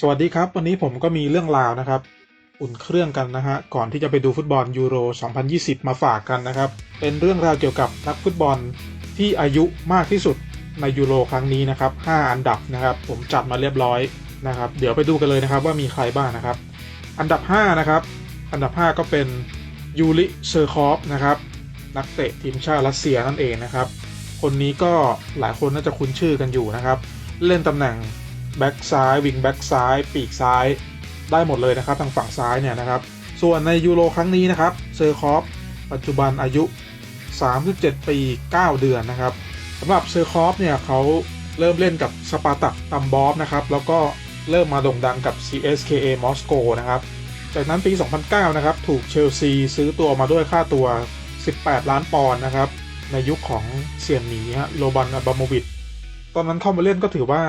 สวัสดีครับ วันนี้ผมก็มีเรื่องราวนะครับ อุ่นเครื่องกันนะฮะก่อนที่จะไปดูฟุตบอลยูโร 2020 มาฝากกันนะครับ เป็นเรื่องราวเกี่ยวกับนักฟุตบอลที่อายุมากที่สุดในยูโรครั้งนี้นะครับ 5 อันดับนะครับ ผมจัดมาเรียบร้อยนะครับ เดี๋ยวไปดูกันเลยนะครับว่ามีใครบ้างนะครับ อันดับ 5 นะครับ อันดับ 5 ก็เป็นยูริเซอร์คอฟนะครับนักเตะทีมชาติรัสเซียนั่นเองนะครับ คนนี้ก็หลายคนน่าจะคุ้นชื่อกันอยู่นะครับ เล่นตำแหน่ง แบ็กซ้ายวิงแบ็กซ้าย ปีกซ้าย ได้หมดเลยนะครับ ทางฝั่งซ้ายเนี่ยนะครับ ส่วนในยูโรครั้งนี้นะครับเซอร์คอฟปัจจุบันอายุ 37 ปี 9 เดือนนะครับสำหรับเซอร์คอฟเนี่ยเขาเริ่มเล่นกับสปาร์ตักตัมบอฟนะครับแล้วก็เริ่มมาโด่งดังกับ CSKA มอสโกนะครับจากนั้นปี 2009 นะครับ ถูกเชลซีซื้อตัวมาด้วยค่าตัว 18 ล้านปอนด์นะครับ ในยุคของเสี่ยนหมีฮะโรบันอับามวิชตอนนั้นเข้ามาเล่นก็ถือว่า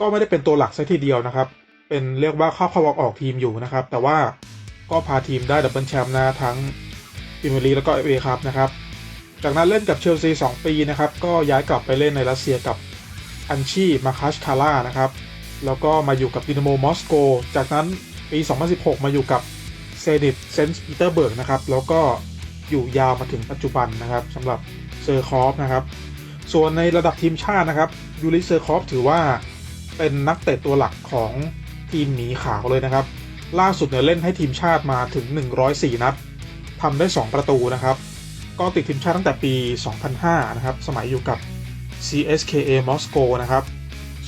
ก็ไม่ได้เป็นตัวหลักซะทีเดียวนะครับ เป็นเรียกว่าเข้าเข้าออกออกทีมอยู่นะครับ แต่ว่าก็พาทีมได้ดับเบิลแชมป์นะทั้งพรีเมียร์ลีกแล้วก็เอฟเอครับนะครับ จากนั้นเล่นกับเชลซี2 ปีนะครับ ก็ย้ายกลับไปเล่นในรัสเซียกับอันชีมาคัชคาร่านะครับ แล้วก็มาอยู่กับดินาโมมอสโก จากนั้นปี 2016 มาอยู่กับเซนิตเซนต์ปีเตอร์เบิร์กนะครับ แล้วก็อยู่ยาวมาถึงปัจจุบันนะครับสำหรับเซอร์คอฟนะครับ ส่วนในระดับทีมชาตินะครับยูริเซอร์คอฟถือว่า เป็นนักเตะตัวหลักของทีมหมีขาวเลยนะครับ ล่าสุดเนี่ยเล่นให้ทีมชาติมาถึง 104 นัดทำได้ 2 ประตูนะครับ ก็ติดทีมชาติตั้งแต่ปี 2005 นะครับ สมัยอยู่กับ CSKA มอสโกนะครับ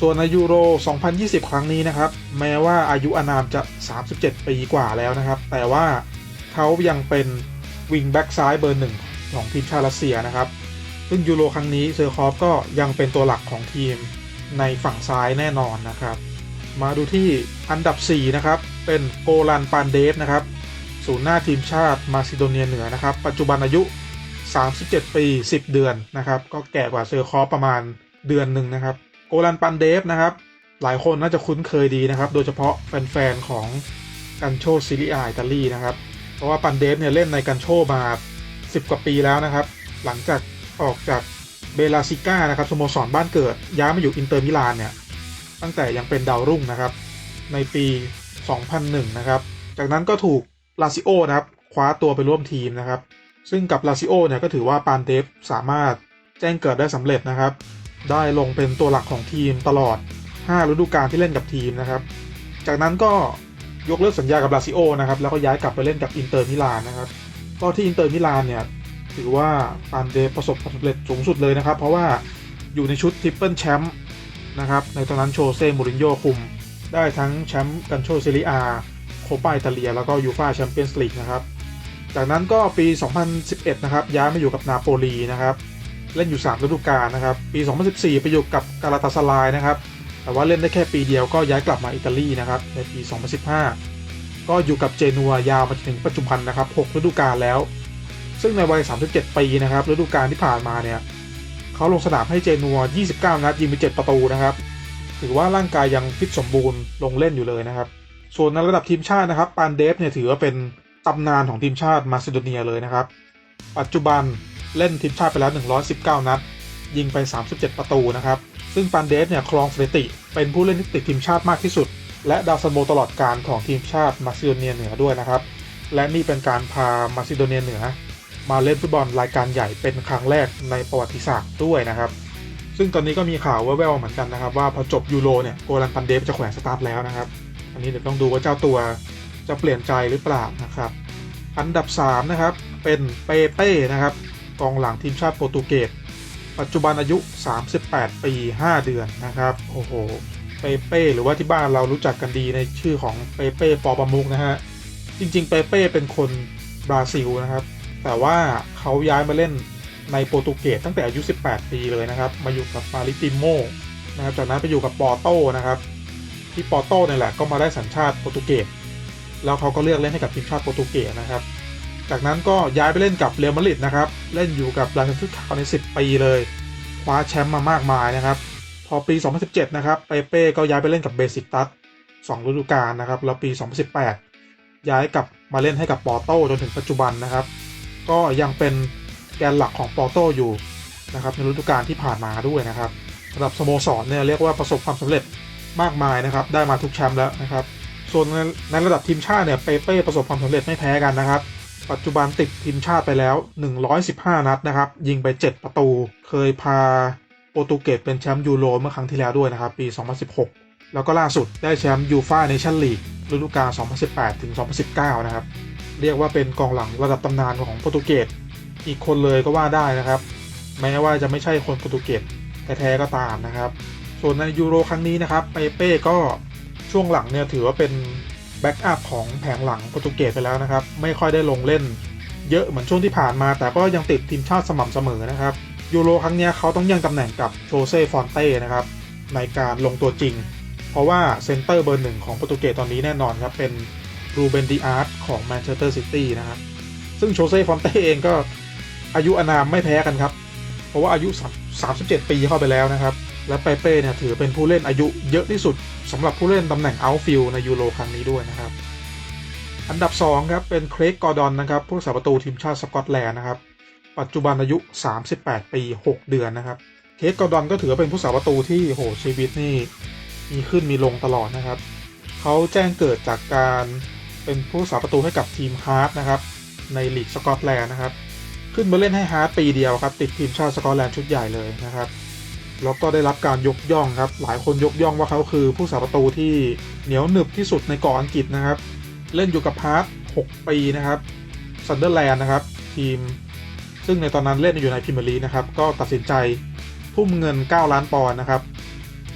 ส่วนในยูโร 2020 ครั้งนี้นะครับ แม้ว่าอายุอานามจะ 37 ปีกว่าแล้วนะครับ แต่ว่าเขายังเป็นวิงแบ็กซ้ายเบอร์หนึ่งของทีมชาติรัสเซียนะครับ ซึ่งยูโรครั้งนี้เซอร์คอฟก็ยังเป็นตัวหลักของทีม ในฝั่งซ้ายแน่นอนนะครับ มาดูที่อันดับ 4 นะครับ เป็นโกลันปานเดฟนะครับศูนย์หน้าทีมชาติมาซิโดเนียเหนือนะครับ ปัจจุบันอายุ 37 ปี 10 เดือนนะครับ ก็แก่กว่าเซอร์คอประมาณเดือนหนึ่งนะครับ โกลันปันเดฟนะครับ หลายคนน่าจะคุ้นเคยดีนะครับ โดยเฉพาะแฟนๆของกันโชซิลิอาอิตาลีนะครับ เพราะว่าปันเดฟเนี่ยเล่นในกันโชมา 10 กว่าปีแล้วนะครับ หลังจากออกจาก เบลาซิก้านะครับสโมสรบ้านเกิด ย้ายมาอยู่อินเตอร์มิลานเนี่ย ตั้งแต่ยังเป็นดาวรุ่งนะครับ ในปี 2001 นะครับ จากนั้นก็ถูกลาซิโอนะครับคว้าตัวไปร่วมทีมนะครับ ซึ่งกับลาซิโอเนี่ยก็ถือว่าปานเดฟสามารถแจ้งเกิดได้สำเร็จนะครับ ได้ลงเป็นตัวหลักของทีมตลอด 5 ฤดูกาลที่เล่นกับทีมนะครับ จากนั้นก็ยกเลิกสัญญากับลาซิโอนะครับแล้วก็ย้ายกลับไปเล่นกับอินเตอร์มิลานนะครับก็ที่อินเตอร์มิลานเนี่ย ถือว่าปานเดประสบความสำเร็จสูงสุดเลยนะครับ เพราะว่าอยู่ในชุดทริปเปิลแชมป์นะครับในตอนนั้นโชเซ่มูรินโญ่คุม ได้ทั้งแชมป์กันโชเซริอาโคปาอิตาเลีย แล้วก็ยูฟาแชมเปี้ยนส์ลีกนะครับ จากนั้นก็ปี 2011 นะครับ ย้ายมาอยู่กับนาโปลีนะครับ เล่นอยู่ 3 ฤดูกาลนะครับ ปี 2014 ไปอยู่กับกาลาตาสลายนะครับ แต่ว่าเล่นได้แค่ปีเดียวก็ย้ายกลับมาอิตาลีนะครับ ในปี 2015 ก็อยู่กับเจนัวยาวมาถึงปัจจุบันนะครับ 6 ฤดูกาลแล้ว ซึ่งในวัย 37 ปีนะครับฤดูกาลที่ผ่านมาเนี่ยเขาลงสนามให้เจนัว 29 นัดยิงไป 7 ประตูนะครับถือว่าร่างกายยังฟิตสมบูรณ์ลงเล่นอยู่เลยนะครับ ส่วนในระดับทีมชาตินะครับปานเดฟเนี่ยถือว่าเป็นตำนานของทีมชาติมาซิโดเนียเลยนะครับ ปัจจุบันเล่นทีมชาติไปแล้ว 119 นัด ยิงไป 37 ประตูนะครับ ซึ่งปานเดฟเนี่ยครองสถิติ เป็นผู้เล่นที่ติดทีมชาติมากที่สุด และดาวซันโบตลอดการของทีมชาติมาซิโดเนียเหนือด้วยนะครับ และนี่เป็นการพามาซิโดเนียเหนือ มาเล่นฟุตบอลรายการใหญ่เป็นครั้งแรกในประวัติศาสตร์ด้วยนะครับ ซึ่งตอนนี้ก็มีข่าวแว่วๆเหมือนกันนะครับ ว่าพอจบยูโรเนี่ยโกลันปันเดฟจะแขวนสตาร์ทแล้วนะครับ อันนี้เดี๋ยวต้องดูว่าเจ้าตัวจะเปลี่ยนใจหรือเปล่านะครับ อันดับ3นะครับเป็นเปเป้นะครับกองหลังทีมชาติโปรตุเกสปัจจุบันอายุ 38 ปี 5 เดือนนะครับ โอ้โห เปเป้ หรือว่าที่บ้านเรารู้จักกันดีในชื่อของเปเป้ ปอประมุกนะฮะ จริงๆ เปเป้เป็นคนบราซิลนะครับ แต่ว่าเขาย้ายมาเล่นในโปรตุเกสตั้งแต่อายุ 18 ปีเลยนะครับ มาอยู่กับมาริติโมนะครับ จากนั้นไปอยู่กับปอร์โตนะครับ ที่ปอร์โตเนี่ยแหละก็มาได้สัญชาติโปรตุเกส แล้วเขาก็เลือกเล่นให้กับทีมชาติโปรตุเกสนะครับ จากนั้นก็ย้ายไปเล่นกับเรอัลมาดริดนะครับ เล่นอยู่กับลาเซนซึขาวใน 10 ปีเลย คว้าแชมป์มามากมายนะครับ พอปี 2017 นะครับ เปเป้ก็ย้ายไปเล่นกับเบสิกตัส2ฤดูกาลนะครับ แล้วปี 2018 ย้ายกลับมาเล่นให้กับปอร์โตจนถึงปัจจุบันนะครับ ก็ยังเป็นแกนหลักของปอร์โตอยู่นะครับในฤดูกาลที่ผ่านมาด้วยนะครับสำหรับสโมสรเนี่ยเรียกว่าประสบความสำเร็จมากมายนะครับ ได้มาทุกแชมป์แล้วนะครับ ส่วนในในระดับทีมชาติเนี่ยเปเป้ประสบความสำเร็จไม่แพ้กันนะครับ ปัจจุบันติดทีมชาติไปแล้ว 115 นัดนะครับ ยิงไป 7 ประตู เคยพาโปรตุเกสเป็นแชมป์ยูโรเมื่อครั้งที่แล้วด้วยนะครับ ปี 2016 แล้วก็ล่าสุดได้แชมป์ยูฟ่าเนชั่นลีกฤดูกาล 2018 ถึง 2019 นะครับ เรียกว่าเป็นกองหลังระดับตำนานของโปรตุเกสอีกคนเลยก็ว่าได้นะครับ แม้ว่าจะไม่ใช่คนโปรตุเกสแท้ๆก็ตามนะครับ ส่วนในยูโรครั้งนี้นะครับเปเป้ก็ช่วงหลังเนี่ยถือว่าเป็นแบ็กอัพของแผงหลังโปรตุเกสไปแล้วนะครับ ไม่ค่อยได้ลงเล่น เยอะเหมือนช่วงที่ผ่านมา แต่ก็ยังติดทีมชาติสม่ำเสมอนะครับยูโรครั้งนี้เขาต้องย่งตำแหน่งกับโชเซ่ฟอนเต้นะครับในการลงตัวจริง เพราะว่าเซนเตอร์เบอร์หนึ่งของโปรตุเกสตอนนี้แน่นอนครับเป็น รูเบนดิอาร์ตของแมนเชสเตอร์ซิตี้นะครับซึ่งโชเซ่ฟอนเต้เองก็อายุอนามไม่แพ้กันครับ เพราะว่าอายุ 37 ปีเข้าไปแล้วนะครับ และเปเป้เนี่ยถือเป็นผู้เล่นอายุเยอะที่สุดสำหรับผู้เล่นตำแหน่งเอาท์ฟิลในยูโรครั้งนี้ด้วยนะครับ อันดับ 2 ครับ เป็นเครกกอร์ดอนนะครับผู้สาประตูทีมชาติสกอตแลนด์นะครับ ปัจจุบันอายุ 38 ปี 6 เดือนนะครับเครกกอร์ดอนก็ถือเป็นผู้สาประตูที่โหชีวิตนี่มีขึ้นมีลงตลอดนะครับ เขาแจ้งเกิดจากการ เป็นผู้สาประตูให้กับทีมฮาร์ดนะครับในลีกสกอตแลนด์นะครับ ขึ้นมาเล่นให้ฮาร์ดปีเดียวครับ ติดทีมชาติสกอตแลนด์ชุดใหญ่เลยนะครับแล้วก็ได้รับการยกย่องครับ หลายคนยกย่องว่าเขาคือผู้สาประตูที่เหนียวหนึบที่สุดในเกาะอังกฤษนะครับ เล่นอยู่กับพาร์ท6ปีนะครับซันเดอร์แลนด์นะครับ ทีม ซึ่งในตอนนั้นเล่นอยู่ในพรีเมียร์ลีกนะครับ ก็ตัดสินใจทุ่มเงิน 9 ล้านปอนด์นะครับ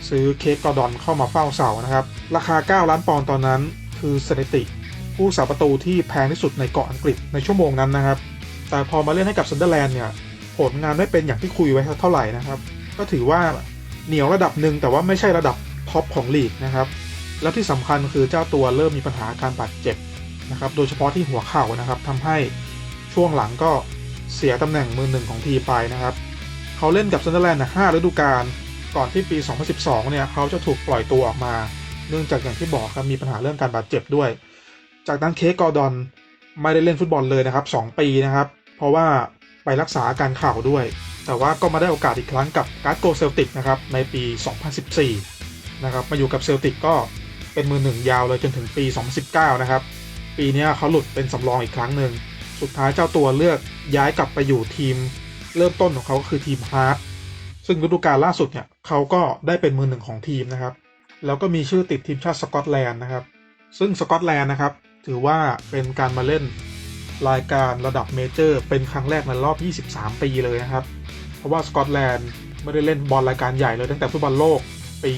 ซื้อเค้กกอร์ดอนเข้ามาเฝ้าเสานะครับ ราคา 9 ล้านปอนด์ตอนนั้นคือสถิติ ผู้สาประตูที่แพงที่สุดในเกาะอังกฤษในชั่วโมงนั้นนะครับ แต่พอมาเล่นให้กับซันเดอร์แลนด์เนี่ยผลงานไม่เป็นอย่างที่คุยไว้เท่าไหร่นะครับ ก็ถือว่าเหนียวระดับหนึ่งแต่ว่าไม่ใช่ระดับท็อปของลีกนะครับ แล้วที่สำคัญคือเจ้าตัวเริ่มมีปัญหาการบาดเจ็บนะครับโดยเฉพาะที่หัวเข่านะครับทำให้ช่วงหลังก็เสียตำแหน่งมือหนึ่งของทีไปนะครับ เขาเล่นกับซันเดอร์แลนด์ห้าฤดูกาลก่อนที่ปี 2012 เนี่ยเขาจะถูกปล่อยตัวออกมา เนื่องจากอย่างที่บอกครับมีปัญหาเรื่องการบาดเจ็บด้วย จากนั้นเคกกอร์ดอนไม่ได้เล่นฟุตบอลเลยนะครับ 2 ปีนะครับ เพราะว่าไปรักษาอาการเข่าด้วย แต่ว่าก็มาได้โอกาสอีกครั้งกับการ์ดโกเซลติกนะครับในปี 2014 นะครับมาอยู่กับเซลติกก็เป็นมือหนึ่งยาวเลยจนถึงปี 2019 นะครับ ปีนี้เขาหลุดเป็นสำรองอีกครั้งหนึ่ง สุดท้ายเจ้าตัวเลือกย้ายกลับไปอยู่ทีม เริ่มต้นของเขาก็คือทีมฮาร์ดซึ่งฤดูกาลล่าสุดเนี่ยเขาก็ได้เป็นมือหนึ่งของทีมนะครับ แล้วก็มีชื่อติดทีมชาติสกอตแลนด์นะครับ ซึ่งสกอตแลนด์นะครับ ถือว่าเป็นการมาเล่นรายการระดับเมเจอร์ เป็นครั้งแรกในรอบ 23 ปีเลยนะครับ เพราะว่าสกอตแลนด์ไม่ได้เล่นบอลรายการใหญ่เลยตั้งแต่ฟุตบอลโลกปี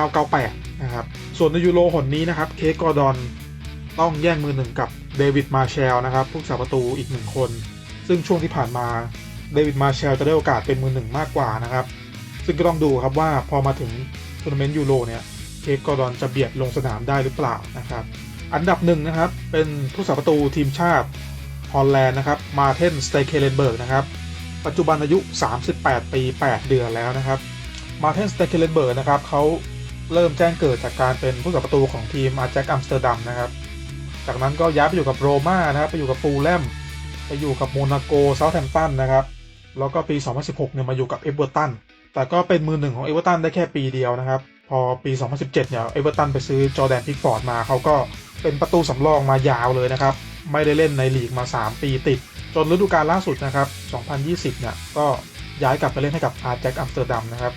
1998 นะครับ ส่วนในยูโรหนนี้นะครับ เคกกอร์ดอนต้องแย่งมือหนึ่งกับเดวิดมาเชลนะครับ ผู้สาประตูอีกหนึ่งคน ซึ่งช่วงที่ผ่านมาเดวิดมาเชลจะได้โอกาสเป็นมือหนึ่งมากกว่านะครับ ซึ่งก็ต้องดูครับว่าพอมาถึงทัวร์นาเมนต์ยูโรเนี่ย เคกกอร์ดอนจะเบียดลงสนามได้หรือเปล่านะครับ อันดับหนึ่งนะครับ เป็นผู้สาประตูทีมชาติฮอลแลนด์นะครับ มาเทนสเตเคเลนเบิร์กนะครับ ปัจจุบันอายุ 38 ปี 8 เดือนแล้วนะครับ มาเทนสเตเคเลนเบิร์กนะครับเขาเริ่มแจ้งเกิดจากการเป็นผู้สาประตูของทีมอาแจ็คอัมสเตอร์ดัมนะครับ จากนั้นก็ย้ายไปอยู่กับโรม่านะครับ ไปอยู่กับฟูลแลม ไปอยู่กับโมนาโกเซาท์แฮมป์ตันนะครับ แล้วก็ปี 2016 เนี่ยมาอยู่กับเอเวอร์ตัน แต่ก็เป็นมือหนึ่งของเอเวอร์ตันได้แค่ปีเดียวนะครับ พอปี 2017 เนี่ยเอเวอร์ตันไปซื้อจอแดนพิกฟอร์ดมาเขาก็เป็นประตูสำรองมายาวเลยนะครับ ไม่ได้เล่นในลีกมา 3 ปีติด จนฤดูกาลล่าสุดนะครับ 2020 เนี่ยก็ย้ายกลับไปเล่นให้กับอาร์แจ็คอัมสเตอร์ดัมนะครับ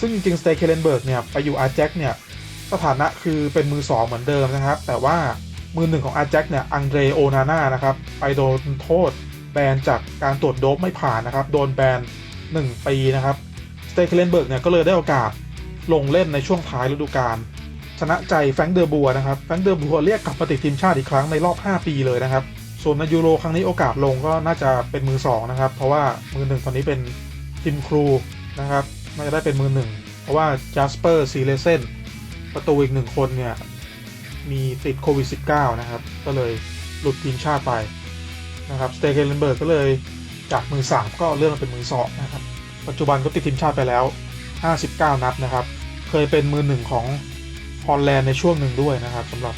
ซึ่งจริงๆสเตเคเลนเบิร์กเนี่ยไปอยู่อาร์แจ็คเนี่ยสถานะคือเป็นมือ 2 เหมือนเดิมนะครับ แต่ว่ามือหนึ่งของอาร์แจ็คเนี่ยอังเดรโอนาน่านะครับไปโดนโทษแบนจากการตรวจโดปไม่ผ่านนะครับ โดนแบน1ปีนะครับสเตเคเลนเบิร์กเนี่ยก็เลยได้โอกาส ลงเล่นในช่วงท้ายฤดูกาลชนะใจแฟงเดอร์บัวนะครับแฟงเดอร์บัวเรียกกลับมาติดทีมชาติอีกครั้งในรอบ 5 ปีเลยนะครับ ส่วนในยูโรครั้งนี้โอกาสลงก็น่าจะเป็นมือ 2 นะครับ เพราะว่ามือหนึ่งตอนนี้เป็นทีมครูนะครับน่าจะได้เป็นมือหนึ่งเพราะว่าจัสเปอร์ซีเลเซนประตูอีกหนึ่งคนเนี่ยมีติดโควิด -19 นะครับ ก็เลยหลุดทีมชาติไปนะครับสเตเกเลนเบิร์กก็เลยจากมือ 3 ก็เลื่อนมาเป็นมือ2นะครับปัจจุบันก็ติดทีมชาติไปแล้ว 59 นัดนะครับ เคยเป็นมือหนึ่งของฮอลแลนด์ในช่วงหนึ่งด้วยนะครับสำหรับ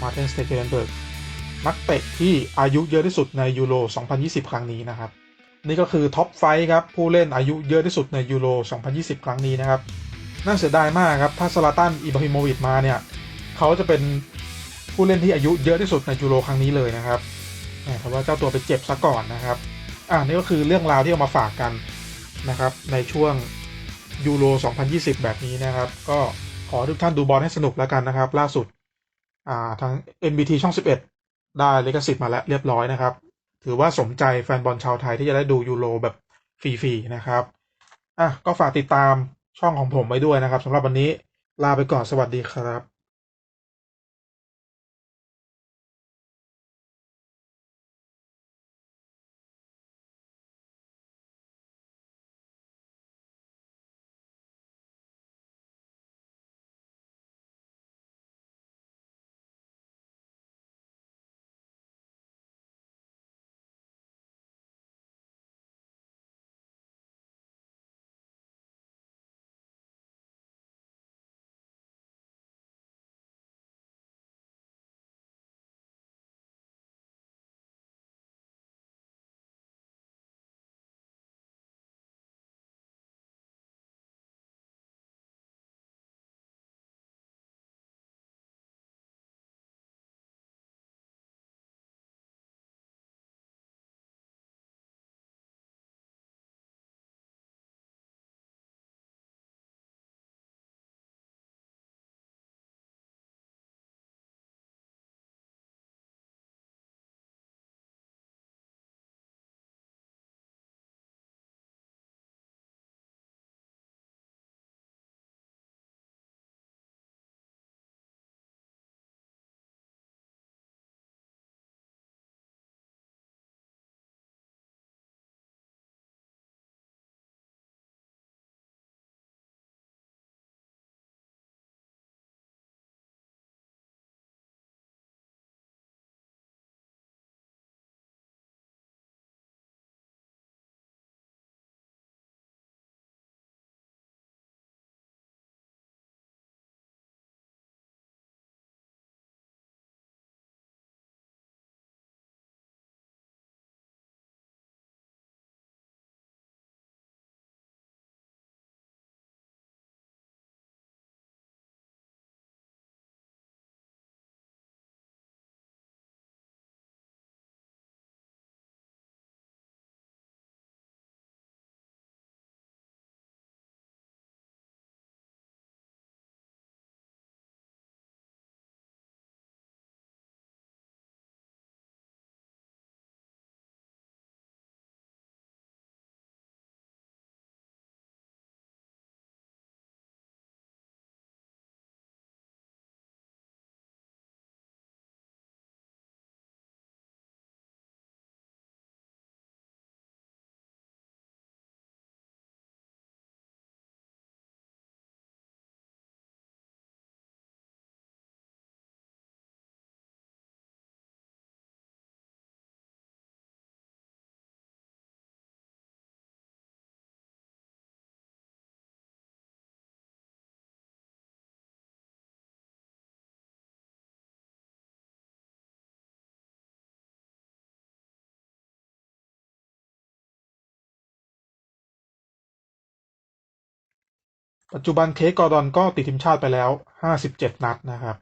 มาร์ตินสเตเกเลนเบิร์กนักเตะที่อายุเยอะที่สุดในยูโร 2020 ครั้งนี้นะครับ นี่ก็คือท็อปไฟครับผู้เล่นอายุเยอะที่สุดในยูโร 2020 ครั้งนี้นะครับ น่าเสียดายมากครับ ถ้าสลาตันอิบราฮิโมวิชมาเนี่ย เขาจะเป็นผู้เล่นที่อายุเยอะที่สุดในยูโรครั้งนี้เลยนะครับแต่ว่าเจ้าตัวไปเจ็บซะก่อนนะครับ อ่านี่ก็คือเรื่องราวที่เอามาฝากกันนะครับในช่วง ยูโร 2020 แบบนี้นะครับ ก็ขอทุกท่านดูบอลให้สนุกแล้วกันนะครับ ล่าสุดอ่าทาง NBT ช่อง 11 ได้ลิขสิทธิ์มาแล้วเรียบร้อยนะครับ ถือว่าสมใจแฟนบอลชาวไทยที่จะได้ดูยูโรแบบฟรีๆนะครับอะก็ฝากติดตามช่องของผมไว้ด้วยนะครับสำหรับวันนี้ลาไปก่อนสวัสดีครับ ปัจจุบันเคกกอร์ดอนก็ติดทีมชาติไปแล้ว57นัดนะครับ